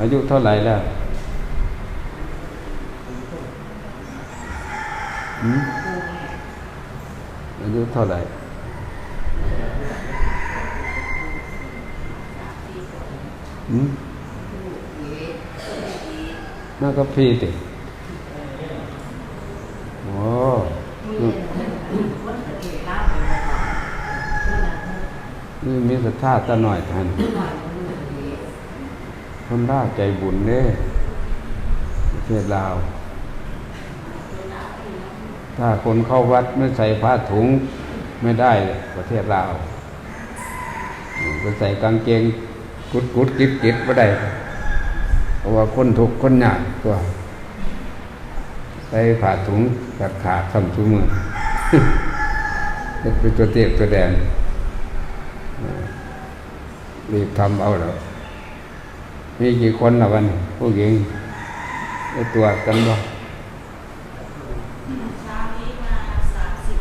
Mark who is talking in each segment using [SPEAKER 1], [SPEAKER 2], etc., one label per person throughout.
[SPEAKER 1] อายุเท่าไหร่แล้วอายุเท่าไหร่อืมน่าก็พี่ติโอ้นี่นี่มีศรัทธาตาหน่อยท่าน คนลาใจบุญเด้ประเทศลาว ถ้าคนเข้าวัดไม่ใส่ผ้าถุงไม่ได้ประเทศลาวไปใส่กางเกงกุดกุดกิดกิดไม่ได้เพราะว่าคนทุกคนหยากตัวใส่ผ้าถุงขาดขาดสำชุมือเป็นตัวเตียบตัวแดนรีบทำเอาแล้ว มีกี่คนละวันนี้ผู้หญิงได้ตรวจกันบ่
[SPEAKER 2] เช้านี้มาสามสิบ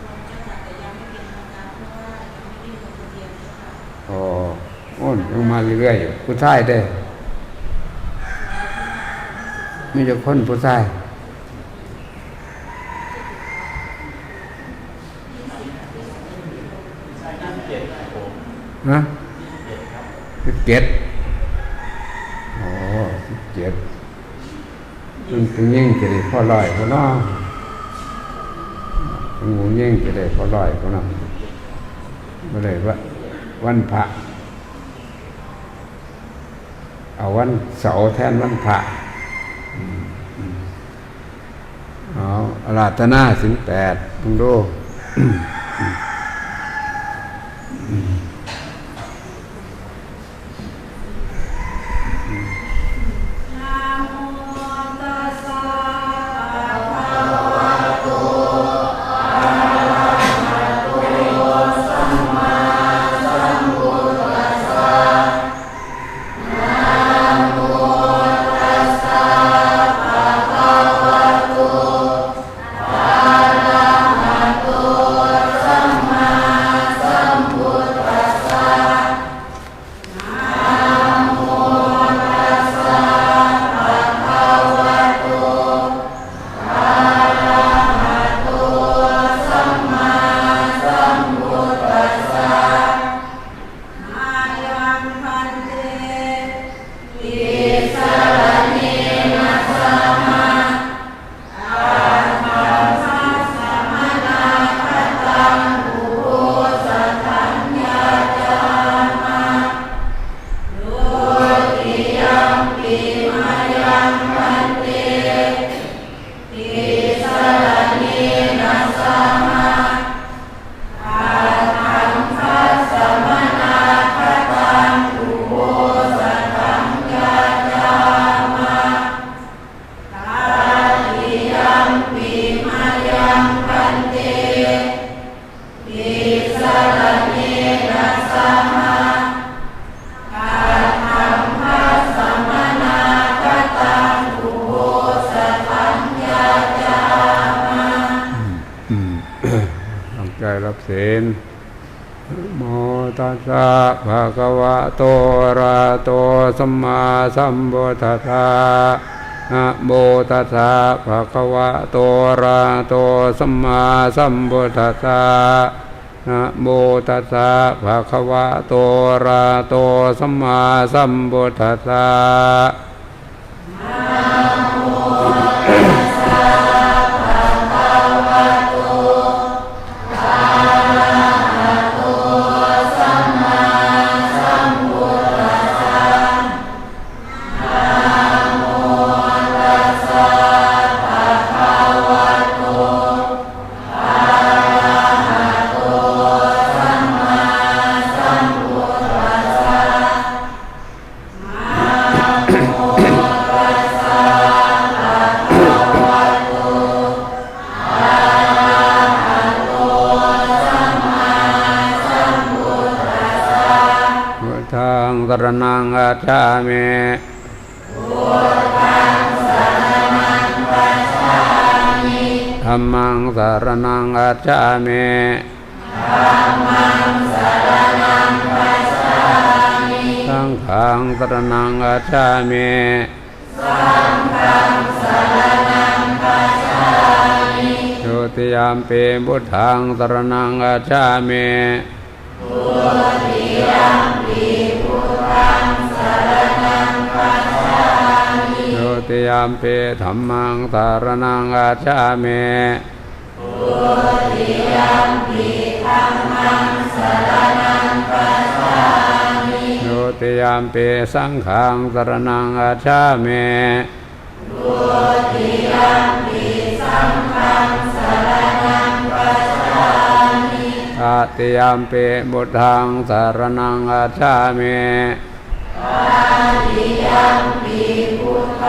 [SPEAKER 2] คนเจ้าค่ะแต่ยังไม่เป็นทางการเพราะว่ายังไม่ได้ลงทะเบียนเจ้าค่ะ
[SPEAKER 1] อ๋อโอ้นยังมาเรื่อยๆอยู่ผู้ชายได้อมีแต่คนผู้ชายนะสิบเจ็ดอ๋อสิบ เจ็ดมันถึงยิ่งจะได้พ่อลอยพ่อน้องหมูยิ่งจะได้พ่อลอยพ่อน้องมาเลยว่าวันพระเอาวันเสาร์แทนวันพระอืมอืมเอาอาราธนาสิงแปดมึงดู
[SPEAKER 2] โตระโตสัมมาสัมพุ
[SPEAKER 1] ทธัสสะนะโมตัสสะภะคะวะโตระโตสัมมาสัมพุทธัสสะนะโมตัสสะภะคะวะโตระโตสัมมาสัมพุทธัสสะ นังอาจามิธรรมังสารนังอาจามิสังฆ
[SPEAKER 2] ขังสรนังกัจฉามิทุติยามปีพุทธังสรนังกัจฉามิทุติยาม เทียมปีธรรมังสรนังกัจฉามิทุติยามปีสังฆังสรนังกัจฉามิตติยามปิบุตทังสารนังอาชามิ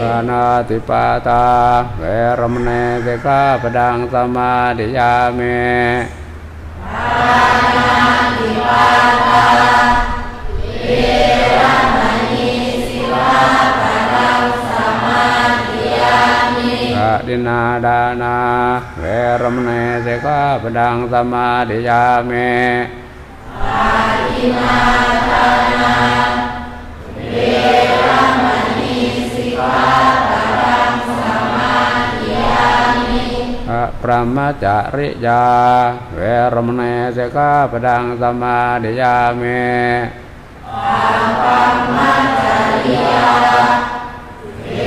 [SPEAKER 2] ปานาติปาตาเวรมเนสิกาปดังสมาธิยามิอะดินาดานาเวรมเนสิกาปดังสมาธิยามิอะ พระมัจจริยา เวรมเนสกาปดังสมาดิยาเมพระมัจจริยา เว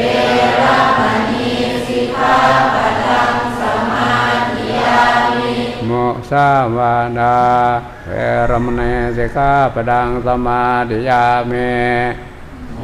[SPEAKER 2] รมณีสิกาปดังสมาดิยามิโมสาวาดาเวรมเนสกาปดังสมาดิยาเม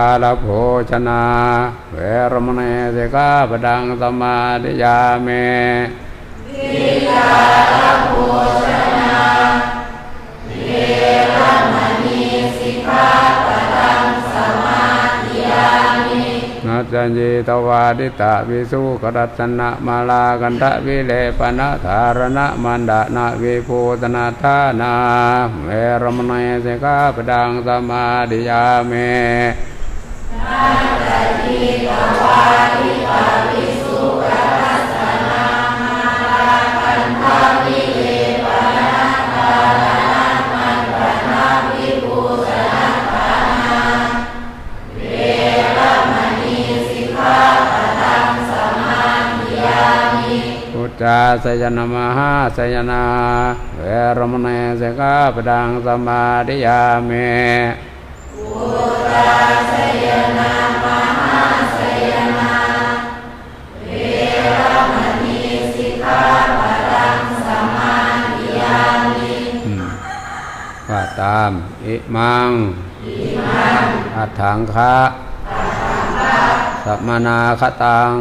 [SPEAKER 2] าลโภชนาเวรมเนสิกาปดังสมาธิยามินาจันยิตวาดิตาวิสุกรัตนะมาลากันทะวิเลปนะธารณะมันดานาวิภูตนาธานาเวรมนัยเสกาปดังสมาดิยาเม พุทธาสยนมหาสยนาเวรมนัยเสกาปดังสมาดิยาเม ว่าตามอิมังอัฏฐังคะสัมมนาคตัง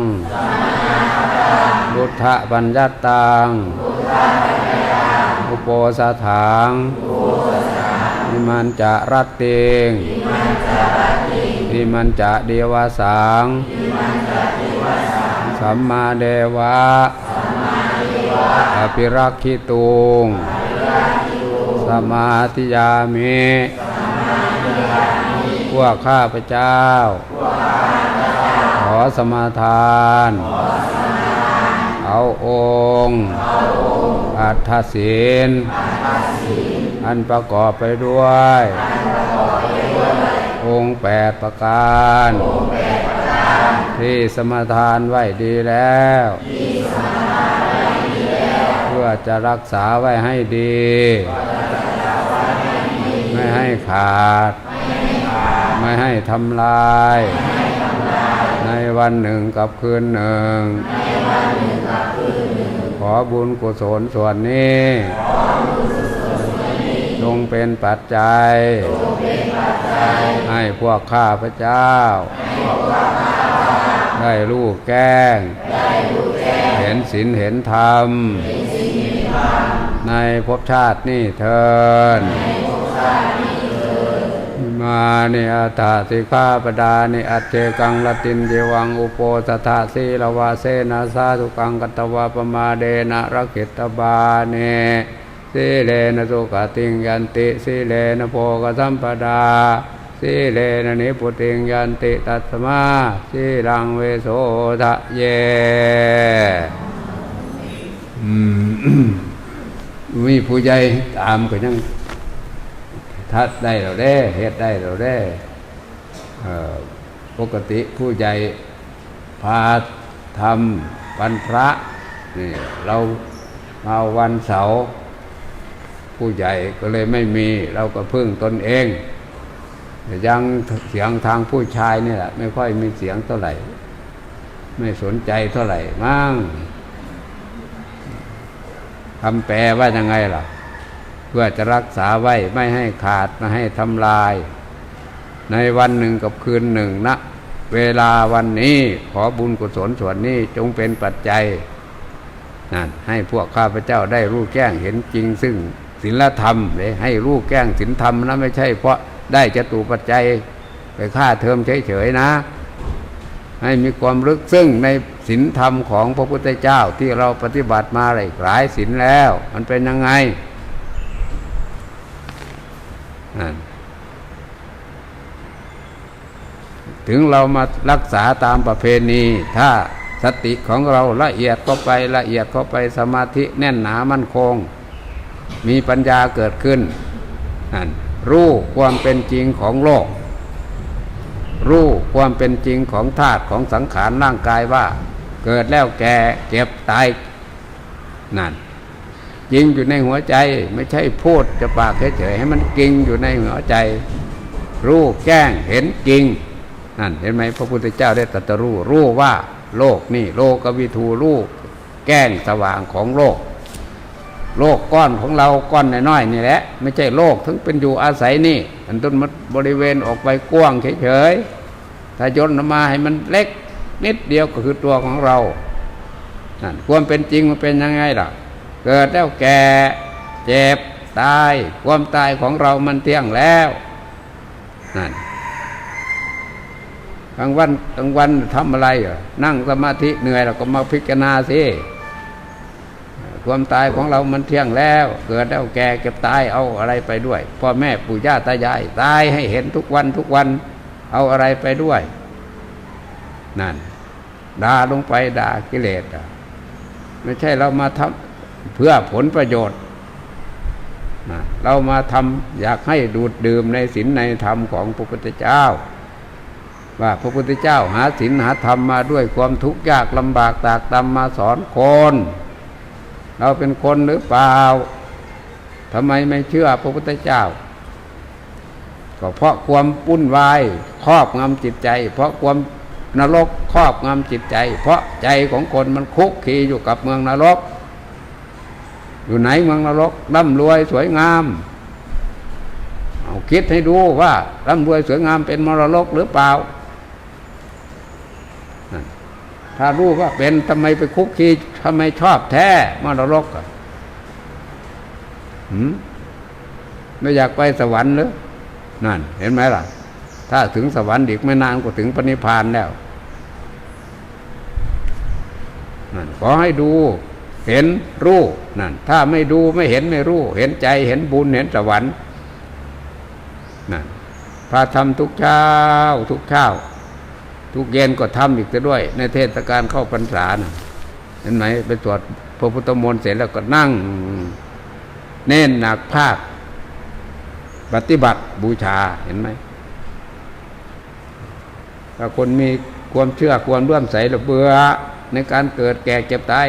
[SPEAKER 2] บุทธปัญญตตัง อุโปสถัง นิมันจะรัตติงนิมันจะเดวาสังสัมมาเดวะอภิรักขิตุงสมาธิยามิพวกข้าพเจ้า ขอสมาทาน เอาองค์อัฏฐศีล อันประกอบไปด้วย องค์แปดประการ ที่สมทานไว้ดีแล้ว เพื่อจะรักษาไว้ให้ดี ไม่ให้ขาด ไม่ให้ทำลาย ในวันหนึ่งกับคืนหนึ่ง ขอบุญกุศลส่วนนี้ จงเป็นปัจจัย ให้พวกข้าพระเจ้า ได้รู้แก้ง เห็นศีลเห็นธรรม ในภพชาตินี่เทินมาเนอัตถาสิกาปดาเนอัตเจกังลตินเจวังอุโปสถาสีลวาเสนาสาธุกังกัตตวาปมาเดนะรักขิตบาเน สีเลนะสุขติงยันติสีเลนะโพกสัมปดาสีเลนะนิพุติงยันติตัสมาสีรังเวโสทะเยมีผู้ใหญ่ตามก็ยังทัดได้เราได้เฮ็ดได้เราได้ปกติผู้ใหญ่พาทำวันพระนี่เรามาวันเสาร์ ผู้ใหญ่ก็เลยไม่มีเราก็พึ่งตนเองแต่ยังเสียงทางผู้ชายนี่แหละไม่ค่อยมีเสียงเท่าไหร่ ไม่สนใจเท่าไหร่มั่งคำแปลว่ายังไงล่ะ เพื่อจะรักษาไว้ไม่ให้ขาดไม่ให้ทำลาย ในวันหนึ่งกับคืนหนึ่งนะเวลาวันนี้ขอบุญกุศลส่วนนี้จงเป็นปัจจัยนั่นให้พวกข้าพเจ้าได้รู้แก้งเห็นจริงซึ่ง ศีลธรรมเลยให้รู้แก้งศีลธรรมนะไม่ใช่ เพราะได้จตุปัจจัยไปค่าเทอมเฉยๆนะ ให้มีความลึกซึ้งในศีลธรรมของพระพุทธเจ้าที่เราปฏิบัติมาหลายหลายศีลแล้ว มันเป็นยังไงถึงเรามารักษาตามประเพณี ถ้าสติของเราละเอียดเข้าไปละเอียดเข้าไปสมาธิแน่นหนามั่นคง มีปัญญาเกิดขึ้นนั่นรู้ความเป็นจริงของโลก รู้ความเป็นจริงของธาตุของสังขารร่างกายว่า เกิดแล้วแก่เก็บตายนั่นจริงอยู่ในหัวใจไม่ใช่พูดจะปากเฉยๆให้มันจริงอยู่ในหัวใจ รู้แก้งเห็นจริงนั่นเห็นไหมพระพุทธเจ้าได้ตรัสรู้รู้ว่าโลกนี่โลกวิทูรู้แก้งสว่างของโลก โลกก้อนของเราก้อนน้อยๆนี่แหละ ไม่ใช่โลกถึงเป็นอยู่อาศัยนี่อันต้นมันบริเวณออกไปกว้างเฉยๆถ้าย่นมาให้มันเล็กนิดเดียวก็คือตัวของเรานั่นความเป็นจริงมันเป็นยังไงล่ะ เกิดแล้วแก่เจ็บตายความตายของเรามันเที่ยงแล้วนั่นกลางวันกลางวันทำอะไรอะนั่งสมาธิเหนื่อยเราก็มาพิจารณาสิ ความตายของเรามันเที่ยงแล้ว เกิดแล้วแก่เก็บตายเอาอะไรไปด้วยพ่อแม่ปู่ย่าตายาย ตายให้เห็นทุกวันทุกวันเอาอะไรไปด้วย นั่นด่าลงไปด่ากิเลสไม่ใช่เรามาทำเพื่อผลประโยชน์เรามาทำอยากให้ดูดดื่มในศีลในธรรมของพระพุทธเจ้า ว่าพระพุทธเจ้าหาศีลหาธรรมมาด้วยความทุกข์ยากลำบากตากตำมาสอนคน เราเป็นคนหรือเปล่าทำไมไม่เชื่อพระพุทธเจ้า ก็เพราะความปุ้นวายครอบงำจิตใจ เพราะความนรกครอบงำจิตใจ เพราะใจของคนมันคุกคีอยู่กับเมืองนรก อยู่ไหนเมืองนรกร่ำรวยสวยงามเอาคิดให้ดูว่าร่ำรวยสวยงามเป็นมรรกหรือเปล่า ถ้ารู้ว่าเป็นทำไมไปคุกคีทำไมชอบแท้มรรกอะหืมไม่อยากไปสวรรค์หรือนั่น เห็นไหมล่ะ ถ้าถึงสวรรค์อีกไม่นานก็ถึงปณิพานแล้วนั่นขอให้ดู เห็นรู้นั่น ถ้าไม่ดูไม่เห็นไม่รู้ เห็นใจเห็นบุญเห็นสวรรค์นั่นพระทำทุกเช้าทุกเช้า ทุกเย็นก็ทำอีกด้วย ในเทศกาลเข้าพรรษานะเห็นไหมไปสวดพระพุทธมนต์เสร็จแล้วก็นั่ง เน้นหนักภาค ปฏิบัติบูชาเห็นไหมถ้าคนมีความเชื่อความร่วมใสระเบื่อในการเกิดแก่เจ็บตาย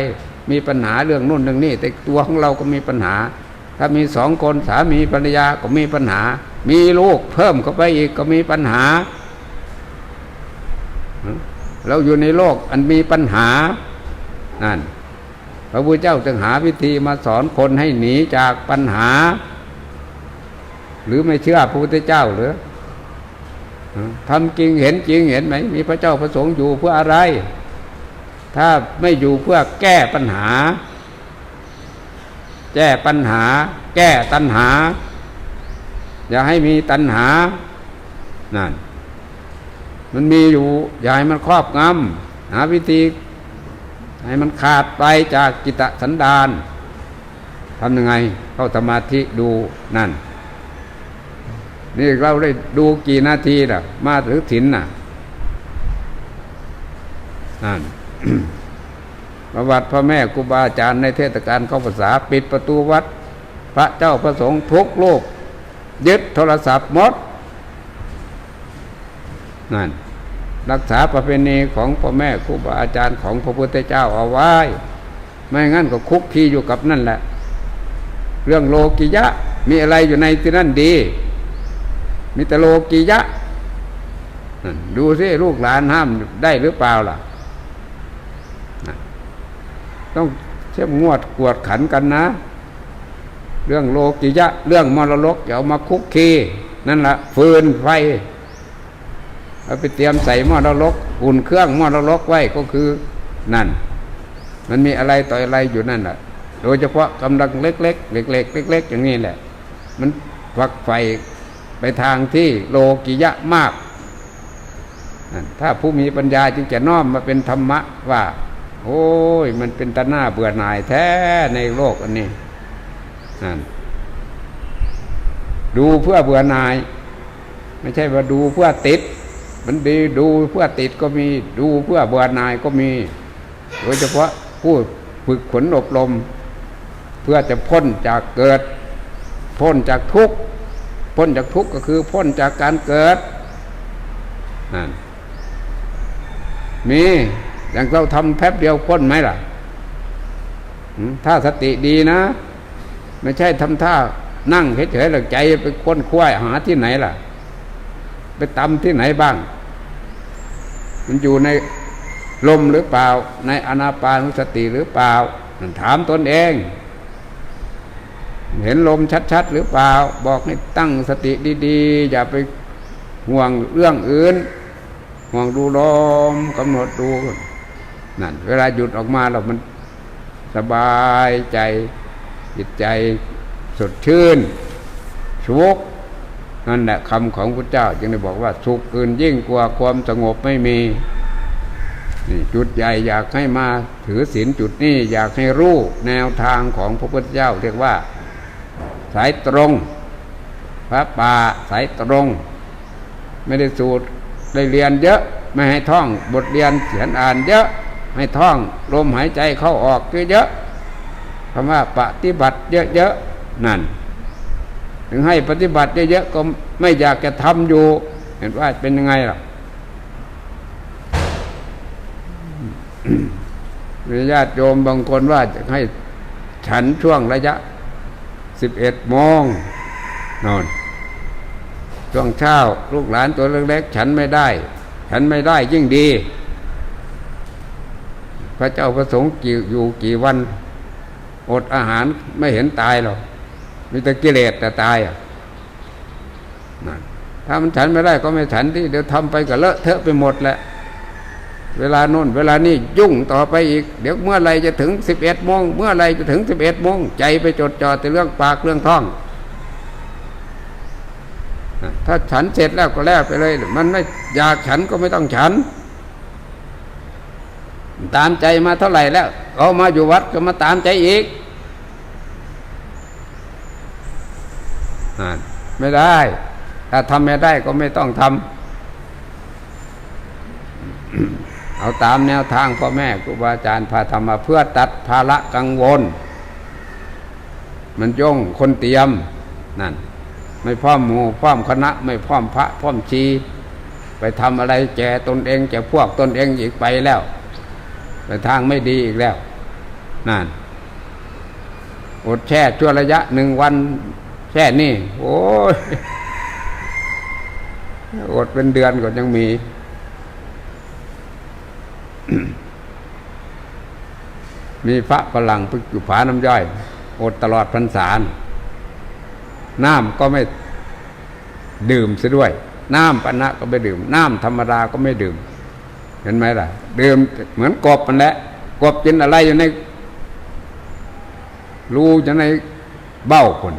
[SPEAKER 2] มีปัญหาเรื่องนู่นเรื่องนี้ แต่ตัวของเราก็มีปัญหา ถ้ามีสองคนสามีภรรยาก็มีปัญหา มีลูกเพิ่มเข้าไปอีกก็มีปัญหา เราอยู่ในโลกอันมีปัญหานั่นพระพุทธเจ้าจึงหาวิธีมาสอนคนให้หนีจากปัญหา หรือไม่เชื่อพระพุทธเจ้าหรือทำจริงเห็นจริงเห็นไหม มีพระเจ้าประสงค์อยู่เพื่ออะไร ถ้าไม่อยู่เพื่อแก้ปัญหา แก้ปัญหา แก้ตัณหา อย่าให้มีตัณหานั่น มันมีอยู่ อย่าให้มันครอบงำหาวิธีให้มันขาดไปจากจิตสันดานทำยังไงเข้าสมาธิดูนั่น นี่เราได้ดูกี่นาทีล่ะ มาถือถิ่นน่ะนั่นประวัติพ่อแม่ครูบาอาจารย์ในเทศกาลเข้าภาษาปิดประตูวัด พระเจ้าพระสงฆ์ทุกโลก ยึดโทรศัพท์หมด นั่นรักษาประเพณีของพ่อแม่ครูบาอาจารย์ของพระพุทธเจ้าเอาไว้ ไม่งั้นก็คุกคีอยู่กับนั่นแหละ เรื่องโลกิยะมีอะไรอยู่ในที่นั่นดี มีแต่โลกิยะดูสิลูกหลานห้ามได้หรือเปล่าล่ะ ต้องเชื่อมงวดกวดขันกันนะ เรื่องโลกิยะ เรื่องมรลกอย่ามาคุกคีนั่นล่ะฟืนไฟ เอาไปเตรียมใส่หม้อนรกอุ่นเครื่องหม้อนรกไว้ก็คือนั่น มันมีอะไรต่ออะไรอยู่นั่นแหละโดยเฉพาะกำลังเล็กๆเล็กๆเล็กๆอย่างนี้แหละ มันฝักไฟไปทางที่โลกิยะมาก ถ้าผู้มีปัญญาจึงจะน้อมมาเป็นธรรมะว่า โอ้ย มันเป็นตาหน้าเบื่อหน่ายแท้ในโลกอันนี้นั่นดูเพื่อเบื่อหน่าย ไม่ใช่ว่าดูเพื่อติด มันดีดูเพื่อติดก็มีดูเพื่อเบื่อหน่ายก็มี โดยเฉพาะผู้ฝึกขนอบรม เพื่อจะพ้นจากเกิด พ้นจากทุกข์พ้นจากทุกข์ก็คือพ้นจากการเกิดนั่นมีอย่างเราทำแป๊บเดียวพ้นไหมล่ะถ้าสติดีนะ ไม่ใช่ทำท่านั่งเฉยๆหลักใจไปค้นคว้าหาที่ไหนล่ะ ไปตำที่ไหนบ้าง มันอยู่ในลมหรือเปล่า ในอนาปานุสติหรือเปล่าถามตนเอง เห็นลมชัดๆหรือเปล่า บอกให้ตั้งสติดีๆ อย่าไปห่วงเรื่องอื่น ห่วงดูลมกำหนดดูนั่นเวลาหยุดออกมาเรามันสบายใจจิตใจสดชื่นสุข นั่นแหละคำของพระเจ้าจึงได้บอกว่าสุขอื่นยิ่งกว่าความสงบไม่มีนี่จุดใหญ่อยากให้มาถือศีลจุดนี้อยากให้รู้แนวทางของพระพุทธเจ้าเรียกว่า สายตรง พระป่าสายตรง ไม่ได้สูตรได้เรียนเยอะไม่ให้ท่องบทเรียนเขียนอ่านเยอะให้ท่องลมหายใจเข้าออกเยอะๆคำว่าปฏิบัติเยอะๆนั่น ถึงให้ปฏิบัติเยอะๆก็ไม่อยากจะทำอยู่ เห็นว่าเป็นยังไงล่ะมีญาติโยมบางคนว่าจะให้ฉันช่วงระยะสิบเอ็ดโมงนอนช่วงเช้าลูกหลานตัวเล็กๆ ฉันไม่ได้ ฉันไม่ได้ยิ่งดี พระเจ้าประสงค์กี่อยู่กี่วัน อดอาหารไม่เห็นตายหรอก มีแต่กิเลสแต่ตายอะนั่นถ้ามันฉันไม่ได้ก็ไม่ฉันที่เดี๋ยวทำไปก็เลอะเทอะไปหมดแหละเวลาโน่นเวลานี้ยุ่งต่อไปอีก เดี๋ยวเมื่อไรจะถึงสิบเอ็ดโมงเมื่อไรจะถึงสิบเอ็ดโมงใจไปจดจ่อแต่เรื่องปากเรื่องท้อง ถ้าฉันเสร็จแล้วก็แล้วไปเลย มันไม่อยากฉันก็ไม่ต้องฉัน ตามใจมาเท่าไหร่แล้วเอามาอยู่วัดก็มาตามใจอีก ไม่ได้ ถ้าทำไม่ได้ก็ไม่ต้องทำเอาตามแนวทางพ่อแม่ครูบาอาจารย์พาทำมาเพื่อตัดภาระกังวล มันย่งคนเตรียมนั่นไม่พร้อมหมู่พร้อมคณะ ไม่พร้อมพระพร้อมชีไปทำอะไรแกตนเองแกพวกตนเองอีกไปแล้ว ไปทางไม่ดีอีกแล้วนั่นอดแช่ชั่วระยะหนึ่งวัน แช่นี่โอ้ยอดเป็นเดือนก็ยังมี มีพระฝรั่งพึกอยู่ผาน้ำย่อย อดตลอดพรรษาน่ะน้ำก็ไม่ดื่มซะด้วย น้ำปานะก็ไม่ดื่ม น้ำธรรมดาก็ไม่ดื่ม เห็นไหมล่ะ ดื่มเหมือนกบมันแหละกบกินอะไรอยู่ในรูอยู่ในเบ้าคน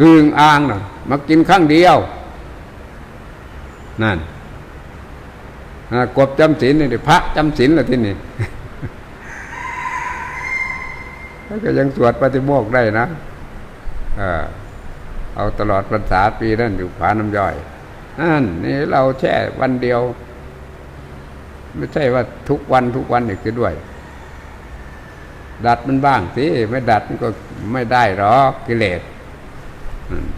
[SPEAKER 2] อึงอ่างน่ะมากินครั้งเดียว นั่นกบจำศีลนี่พระจำศีลละที่นี่แล้วก็ยังสวดปฏิโมกได้นะเอาตลอดพรรษาปีนั่นอยู่ผาน้ำย่อยนั่นนี่เราแช่วันเดียว ไม่ใช่ว่าทุกวันทุกวันอีกด้วย ดัดมันบ้างสิไม่ดัดมันก็ไม่ได้หรอกกิเลส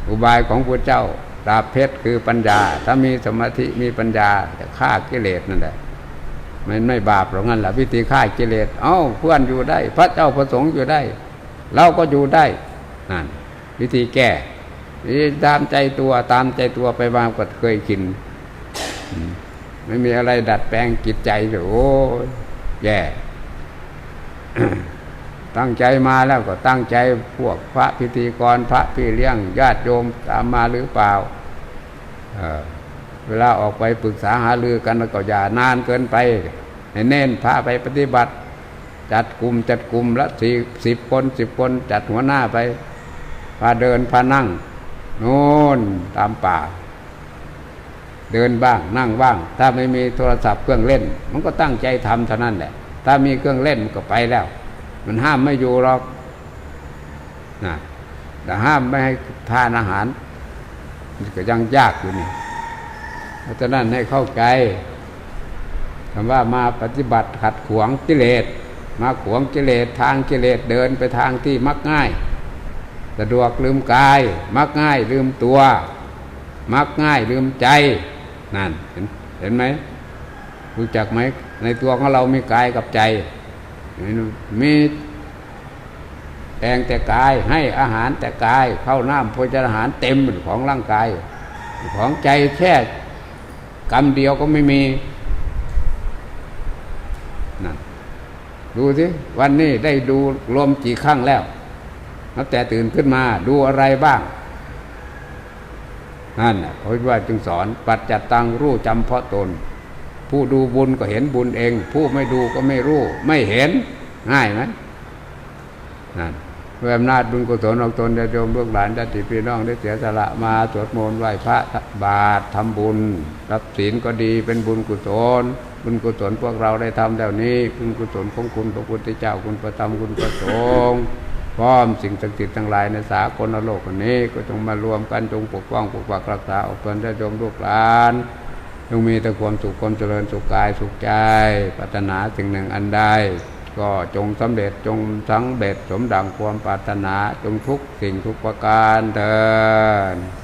[SPEAKER 2] อุบายของพระเจ้าดาบเพชรคือปัญญา ถ้ามีสมาธิมีปัญญาจะฆ่ากิเลสนั่นแหละมันไม่บาปหรอกงั้นแหละวิธีฆ่ากิเลสเอ้าเพื่อนอยู่ได้ พระเจ้าประสงค์อยู่ได้ เราก็อยู่ได้นั่นวิธีแก้ตามใจตัวตามใจตัวไปบางก็เคยกิน ไม่มีอะไรดัดแปลงจิตใจเลยโอ้ยแย่ ตั้งใจมาแล้วก็ตั้งใจพวกพระพิธีกรพระพี่เลี้ยงญาติโยมตามมาหรือเปล่าเเวลาออกไปปรึกษาหารือกันแล้วก็อย่านานเกินไปให้เน้นพาไปปฏิบัติ จัดกลุ่มจัดกลุ่มละสี่สิบคนสิบคนจัดหัวหน้าไป พาเดินพานั่งโน่นตามป่า เดินบ้างนั่งบ้าง ถ้าไม่มีโทรศัพท์เครื่องเล่น มันก็ตั้งใจทำเท่านั้นแหละถ้ามีเครื่องเล่นมันก็ไปแล้ว มันห้ามไม่อยู่หรอกนะแต่ห้ามไม่ให้ทานอาหารมันก็ยังยากอยู่นี่เพราะฉะนั้นให้เข้าใจคำว่ามาปฏิบัติขัดขวางกิเลสมาขวางกิเลสทางกิเลสเดินไปทางที่มักง่ายสะดวกลืมกาย มักง่ายลืมตัว มักง่ายลืมใจนั่นเห็นเห็นไหมรู้จักไหมในตัวของเรามีกายกับใจ มีแองแต่กายให้อาหารแต่กายเข้าน้ำโภชนาอาหารเต็มของร่างกาย ของใจแค่กำเดียวก็ไม่มีนั่นดูสิวันนี้ได้ดูรวมกี่ครั้งแล้วนับแต่ตื่นขึ้นมาดูอะไรบ้างนั่นน่ะพระพุทธว่าจึงสอน ปัจจัตตังรู้จำเพาะตน ผู้ดูบุญก็เห็นบุญเอง ผู้ไม่ดูก็ไม่รู้ ไม่เห็นง่ายไหมนั่นด้วยอำนาจบุญกุศลของตนญาติโยมลูกหลานญาติพี่น้องได้เสียสละมาสวดมนต์ไหว้พระบาททำบุญ รับศีลก็ดีเป็นบุญกุศล บุญกุศลพวกเราได้ทำแล้วนี้บุญกุศลของคุณพระพุทธเจ้าคุณพระธรรมคุณพระสงฆ์พร้อมสิ่งศักดิ์สิทธิ์ทั้งหลายในสากลโลกนี้ก็จงมารวมกันจงปกป้องปกปักรักษาออกเป็นญาติโยมลูกหลาน จงมีแต่ความสุขความเจริญสุขกายสุขใจปรารถนาสิ่งหนึ่งอันใดก็จงสำเร็จจงสังเร็จสมดังความปรารถนาจงทุกสิ่งทุกประการเถิด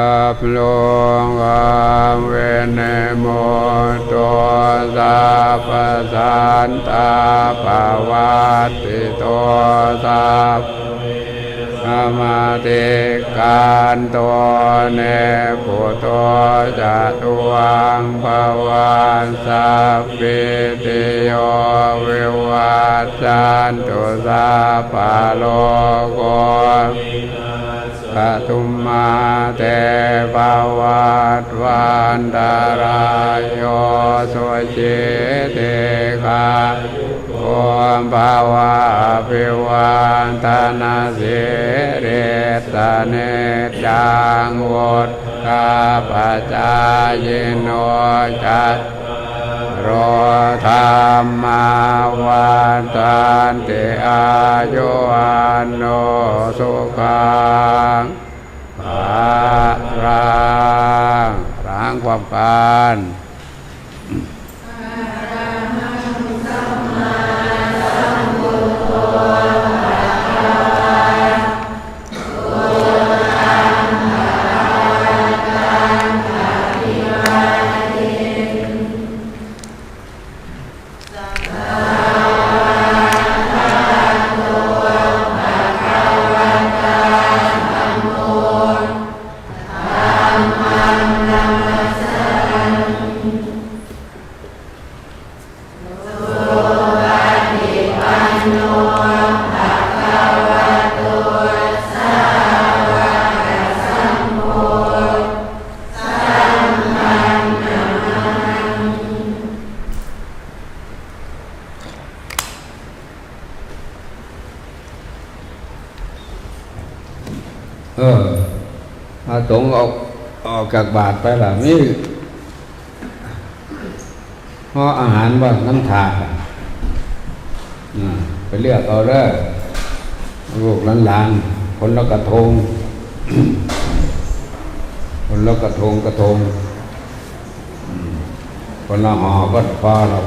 [SPEAKER 2] อัปโลงอัมเวนโมโตสาปสันตาปวัตติโตสาปอมาติการตัวเนปุโตจะตุวังภวันสัพพิติโยวิวัชชันตุสัพพโลกโก ปทุมมาเตภวัตวันตารายโยสุจิเตกาโอมภาวะภิวันตนาสิเรตเนจังวุฒกาปจายโนจัต โรธรรมาวันตันติอายุวันโนสุขังภารังรังความการ เอออาตงออกออกจากบาทไปล่ะมีห่ออาหารบ่าน้ำถาดไปเลือกเอาเด้อลูกหลานๆคนละกระทง คนละกระทงกระทงคนละห่อก็พอเรา